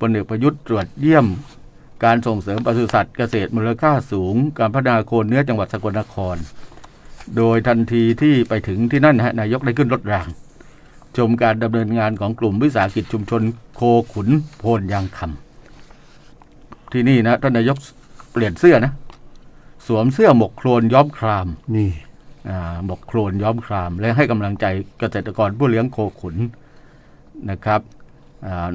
พลเอกประยุทธ์ตรวจเยี่ยม การส่งเสริมปศุสัตว์เกษตรมูลค่าสูง การพัฒนาโคนเนื้อจังหวัดสกลนคร โดยทันทีที่ไปถึงที่นั่นนะฮะนายกได้ขึ้นรถราง ชมการดำเนินงานของกลุ่มวิสาหกิจชุมชนโคขุนโพนยางคำที่นี่นะท่านนายกเปลี่ยนเสื้อนะ สวมเสื้อหมกโครนย้อมครามนี่อ่าหมกโครนย้อมคราม และให้กำลังใจเกษตรกรผู้เลี้ยงโคขุนนะครับอ่า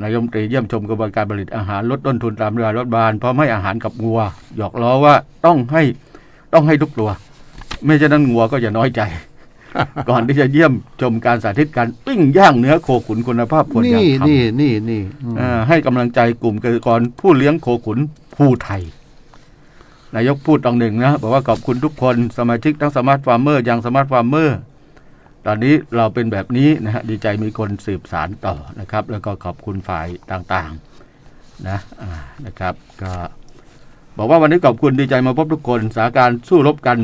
นายกรัฐมนตรีเยี่ยมชมกระบวนการผลิตอาหารลดต้นทุนตามนโยบายรัฐบาลพร้อมให้อาหารกับงัว หยอกล้อว่าต้องให้ต้องให้ทุกตัว ไม่ฉะนั้นงัวก็จะน้อยใจ ก่อนที่จะเยี่ยมชมการสาธิตการปิ้งย่างเนื้อโคขุนคุณภาพคนยางนี่คำนี่นี่นี่อืมอ่าให้กำลังใจกลุ่มเกษตรกรผู้เลี้ยงโคขุนผู้ไทยนายกพูดตรงหนึ่งนะบอกว่าขอบคุณทุกคนสมาชิกทั้งสมาร์ทฟาร์มเมอร์ยังสมาร์ทฟาร์มเมอร์ ตอนนี้เราเป็นแบบนี้นะฮะดีใจมีคนสืบสารต่อนะครับ แล้วก็ขอบคุณฝ่ายต่างๆนะอ่านะครับ ก็บอกว่าวันนี้ขอบคุณดีใจมาพบทุกคนสถานการณ์สู้รบกัน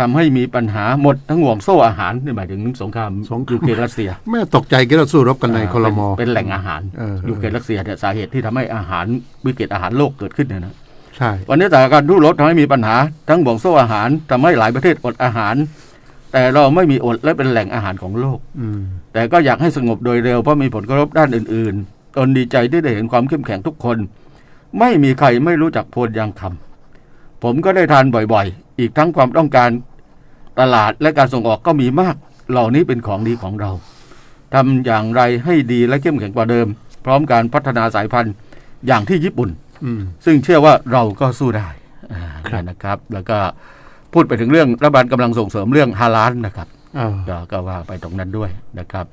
ทำให้มีปัญหาหมดทั้งห่วงโซ่อาหารนี่หมายถึงสงครามสงครามยูเครนรัสเซียแม่ตกใจกี่เราสู้รบกันในคลมเป็นเป็นแหล่งอาหารเออยูเครนรัสเซียเนี่ยสาเหตุที่ทำให้อาหารวิกฤตอาหารโลกเกิดขึ้นเนี่ยนะใช่วันนี้สถานการณ์ทุรบทำให้มีปัญหา ทั้งบ่วงโซ่อาหารทำให้หลายประเทศอดอาหาร แต่เราไม่มีอดและเป็นแหล่งอาหารของโลกอืมแต่ก็อยากให้สงบโดยเร็วเพราะมีผลกระทบด้านอื่นๆ ตนดีใจที่ได้เห็นความเข้มแข็งทุกคน ไม่มีใครไม่รู้จักโพลยางคำผมก็ได้ทานบ่อยๆ อีกทั้งความต้องการตลาดและการส่งออกก็มีมาก เหล่านี้เป็นของดีของเราทำอย่างไรให้ดีและเข้มแข็งกว่าเดิม พร้อมการพัฒนาสายพันธุ์อย่างที่ญี่ปุ่นอืมซึ่งเชื่อว่าเราก็สู้ได้อ่าครับนะครับ แล้วก็ พูดไปถึงเรื่องรัฐบาลกำลังส่งเสริมเรื่องฮาลาลนะครับเออก็ก็ว่าไปตรงนั้นด้วยนะครับ